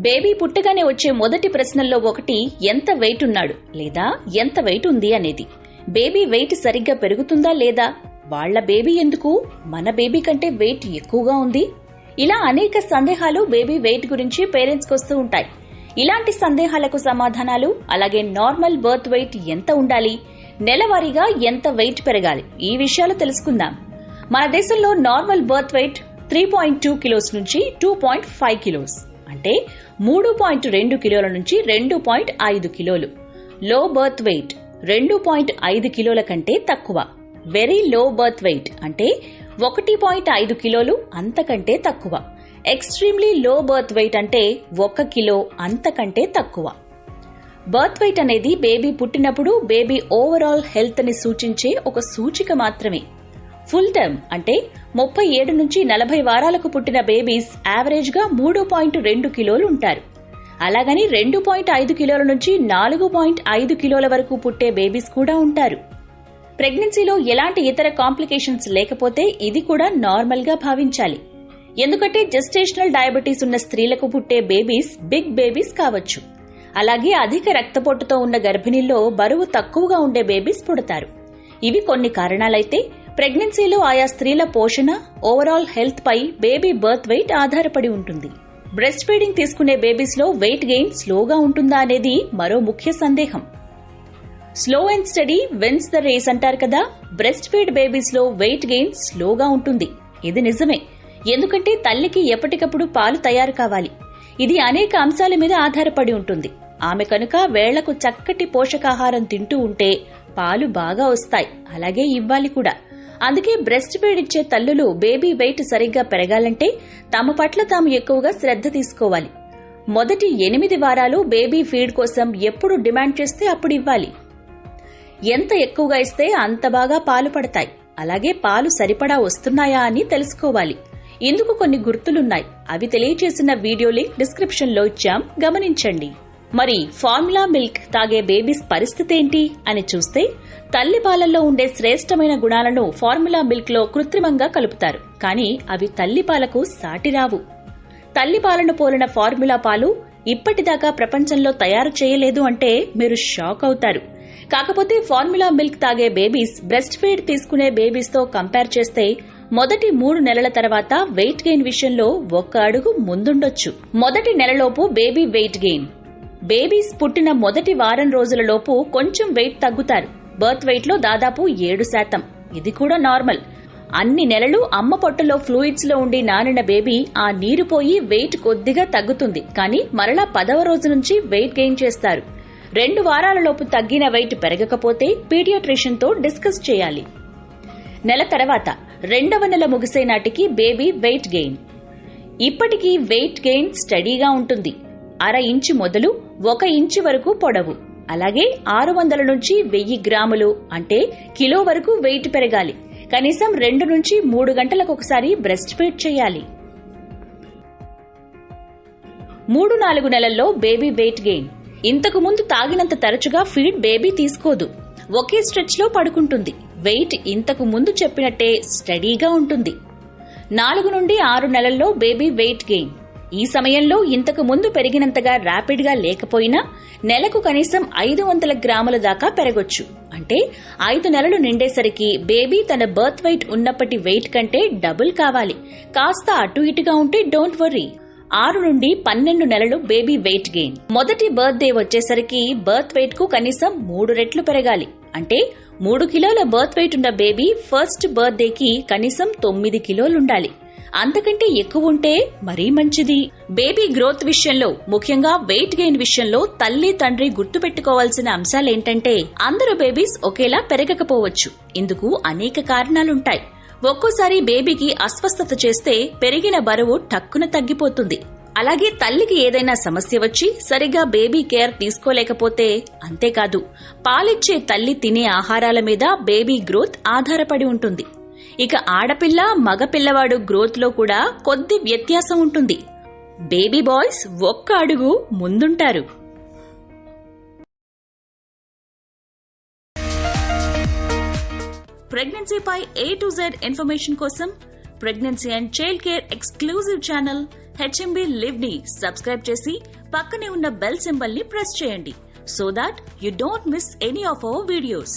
Baby పుట్టగానే వచ్చే మొదటి ప్రశ్నల్లో ఒకటి ఎంత వెయిట్ ఉన్నాడు? లేదా ఎంత వెయిట్ ఉంది అనేది. బేబీ వెయిట్ సరిగ్గా పెరుగుతుందా లేదా? వాళ్ళ బేబీ ఎందుకు? మన బేబీ కంటే వెయిట్ ఎక్కువగా ఉంది. ఇలా అనేక సందేహాలు బేబీ వెయిట్ గురించి పేరెంట్స్కి వస్తూ ఉంటాయి. ఇలాంటి సందేహాలకు సమాధానాలు అలాగే నార్మల్ బర్త్ వెయిట్ ఎంత ఉండాలి? నెలవారీగా ఎంత వెయిట్ పెరగాలి? ఈ విషయాలు తెలుసుకుందాం. మన దేశంలో normal birth weight three point two kilos నుంచి టూ పాయింట్ ఫైవ్ కిలోస్ అంటే మూడు పాయింట్ రెండు కిలోల నుంచి రెండు పాయింట్ ఐదు కిలోలు. లో బర్త్ వెయిట్ రెండు పాయింట్ ఐదు కిలోల కంటే తక్కువ. వెరీ లో బర్త్ వెయిట్ అంటే ఒకటి పాయింట్ ఐదు కిలోలు అంతకంటే తక్కువ. ఎక్స్ట్రీమ్లీ లో బర్త్ వెయిట్ అంటే ఒక కిలో అంతకంటే తక్కువ. బర్త్ వెయిట్ అనేది బేబీ పుట్టినప్పుడు బేబీ ఓవరాల్ హెల్త్ని సూచించే ఒక సూచిక మాత్రమే. ఫుల్ టర్మ్ అంటే ముప్పై ఏడు నుంచి నలభై వారాలకు పుట్టిన బేబీస్ యావరేజ్గా మూడు పాయింట్ రెండు కిలోలు ఉంటారు. అలాగని రెండు పాయింట్ ఐదు కిలోల నుంచి నాలుగు పాయింట్ ఐదు కిలోల వరకు పుట్టే బేబీస్ కూడా ఉంటారు. ప్రెగ్నెన్సీలో ఎలాంటి ఇతర కాంప్లికేషన్స్ లేకపోతే ఇది కూడా నార్మల్గా భావించాలి. ఎందుకంటే జెస్టేషనల్ డయాబెటీస్ ఉన్న స్త్రీలకు పుట్టే బేబీస్ బిగ్ బేబీస్ కావచ్చు. అలాగే అధిక రక్తపోటుతో ఉన్న గర్భిణీల్లో బరువు తక్కువగా ఉండే బేబీస్ పుడతారు. ఇవి కొన్ని కారణాలైతే ప్రెగ్నెన్సీలో ఆయా స్త్రీల పోషణ ఓవరాల్ హెల్త్ పై బేబీ బర్త్ వెయిట్ ఆధారపడి ఉంటుంది. బ్రెస్ట్ ఫీడింగ్ తీసుకునే బేబీస్లో వెయిట్ గెయిన్ స్లోగా ఉంటుందా అనేది మరో ముఖ్య సందేహం. Slow and steady wins the race అంటారు కదా? బ్రెస్ట్ ఫీడ్ బేబీస్లో వెయిట్ గెయిన్ స్లోగా ఉంటుంది. ఇది నిజమే. ఎందుకంటే తల్లికి ఎప్పటికప్పుడు పాలు తయారు కావాలి. ఇది అనేక అంశాల మీద ఆధారపడి ఉంటుంది. ఆమె కనుక వేళ్ళకు చక్కటి పోషకాహారం తింటూ ఉంటే పాలు బాగా వస్తాయి. అలాగే ఇవ్వాలి కూడా. అందుకే బ్రెస్ట్ ఫీడ్ ఇచ్చే తల్లులు బేబీ వెయిట్ సరిగ్గా పెరగాలంటే తమ పట్ల తాము ఎక్కువగా శ్రద్ధ తీసుకోవాలి. మొదటి ఎనిమిది వారాలు బేబీ ఫీడ్ కోసం ఎప్పుడు డిమాండ్ చేస్తే అప్పుడు ఇవ్వాలి. ఎంత ఎక్కువగా ఇస్తే అంత బాగా పాలు పడతాయి. అలాగే పాలు సరిపడా వస్తున్నాయా అని తెలుసుకోవాలి. ఇందుకు కొన్ని గుర్తులున్నాయి. అవి తెలియచేసిన వీడియో లింక్ డిస్క్రిప్షన్లో ఇచ్చాం. గమనించండి. మరి ఫార్ములా మిల్క్ తాగే బేబీస్ పరిస్థితి ఏంటి అని చూస్తే తల్లి పాలల్లో ఉండే శ్రేష్టమైన గుణాలను ఫార్ములా మిల్క్లో కృత్రిమంగా కలుపుతారు. కానీ అవి తల్లి పాలకు సాటిరావు తల్లి పాలను పోలిన ఫార్ములా పాలు ఇప్పటిదాకా ప్రపంచంలో తయారు చేయలేదు అంటే మీరు షాక్ అవుతారు. కాకపోతే ఫార్ములా మిల్క్ తాగే బేబీస్ బ్రెస్ట్ ఫీడ్ తీసుకునే బేబీస్తో కంపేర్ చేస్తే మొదటి మూడు నెలల తర్వాత వెయిట్ గెయిన్ విషయంలో ఒక్క అడుగు ముందుండొచ్చు. మొదటి నెలలోపు బేబీ వెయిట్ గెయిన్. బేబీస్ పుట్టిన మొదటి వారం రోజులలోపు కొంచెం వెయిట్ తగ్గుతారు. బర్త్ వెయిట్లో దాదాపు ఏడు శాతం. ఇది కూడా నార్మల్. అన్ని నెలలు అమ్మ పొట్టలో ఫ్లూయిడ్స్లో ఉండి నానిన బేబీ ఆ నీరు పోయి వెయిట్ కొద్దిగా తగ్గుతుంది. కానీ మరలా పదవ రోజు నుంచి వెయిట్ గెయిన్ చేస్తారు. రెండు వారాలలోపు తగ్గిన వెయిట్ పెరగకపోతే పీడియాట్రిషియన్తో డిస్కస్ చేయాలి. నెల తర్వాత రెండవ నెల ముగిసే నాటికి బేబీ వెయిట్ గెయిన్. ఇప్పటికీ వెయిట్ గెయిన్ స్టడీగా ఉంటుంది. అర ఇంచు మొదలు ఒక ఇంచు వరకు పొడవు. అలాగే ఆరు వందల నుంచి వెయ్యి గ్రాములు అంటే కిలో వరకు వెయిట్ పెరగాలి. కనీసం రెండు నుంచి మూడు గంటలకు ఒకసారి బ్రెస్ట్ ఫీడ్ చేయాలి. మూడు నాలుగు నెలల్లో బేబీ వెయిట్ గెయిన్. ఇంతకు ముందు తాగినంత తరచుగా ఫీడ్ బేబీ తీసుకోదు. ఒకే స్ట్రెచ్లో పడుకుంటుంది. వెయిట్ ఇంతకు ముందు చెప్పినట్టే స్టడీగా ఉంటుంది. నాలుగు నుండి ఆరు నెలల్లో బేబీ వెయిట్ గెయిన్. ఈ సమయంలో ఇంతకు ముందు పెరిగినంతగా ర్యాపిడ్గా లేకపోయినా నెలకు కనీసం ఐదు వందల గ్రాముల దాకా పెరగొచ్చు. అంటే ఐదు నెలలు నిండేసరికి బేబీ తన బర్త్ వెయిట్ ఉన్నప్పటి వెయిట్ కంటే డబుల్ కావాలి. కాస్త అటు ఇటుగా ఉంటే డోంట్ వర్రీ ఆరు నుండి పన్నెండు నెలలు బేబీ వెయిట్ గెయిన్ మొదటి బర్త్ డే వచ్చేసరికి బర్త్ వెయిట్కు కనీసం మూడు రెట్లు పెరగాలి. అంటే మూడు కిలోల బర్త్ వెయిట్ ఉన్న బేబీ ఫస్ట్ బర్త్ డేకి కనీసం తొమ్మిది కిలోలుండాలి అంతకంటే ఎక్కువ ఉంటే మరీ మంచిది. బేబీ గ్రోత్ విషయంలో ముఖ్యంగా వెయిట్ గెయిన్ విషయంలో తల్లి తండ్రి గుర్తుపెట్టుకోవాల్సిన అంశాలేంటంటే అందరూ బేబీస్ ఒకేలా పెరగకపోవచ్చు. ఇందుకు అనేక కారణాలుంటాయి. ఒక్కోసారి బేబీకి అస్వస్థత చేస్తే పెరిగిన బరువు టక్కున తగ్గిపోతుంది. అలాగే తల్లికి ఏదైనా సమస్య వచ్చి సరిగా బేబీ కేర్ తీసుకోలేకపోతే అంతేకాదు. పాలిచ్చే తల్లి తినే ఆహారాల మీద బేబీ గ్రోత్ ఆధారపడి ఉంటుంది. ఇక ఆడపిల్ల మగ పిల్లవాడు గ్రోత్లో కూడా కొద్ది వ్యత్యాసం ఉంటుంది. బేబీ బాయ్స్ ఒక్క అడుగు ముందుంటారు. ప్రెగ్నెన్సీపై ఏ టు జెడ్ ఇన్ఫర్మేషన్ కోసం pregnancy and child care exclusive channel HMB లివ్ని subscribe చేసి పక్కనే ఉన్న బెల్ సింబల్ని ప్రెస్ చేయండి. So that you don't miss any of our videos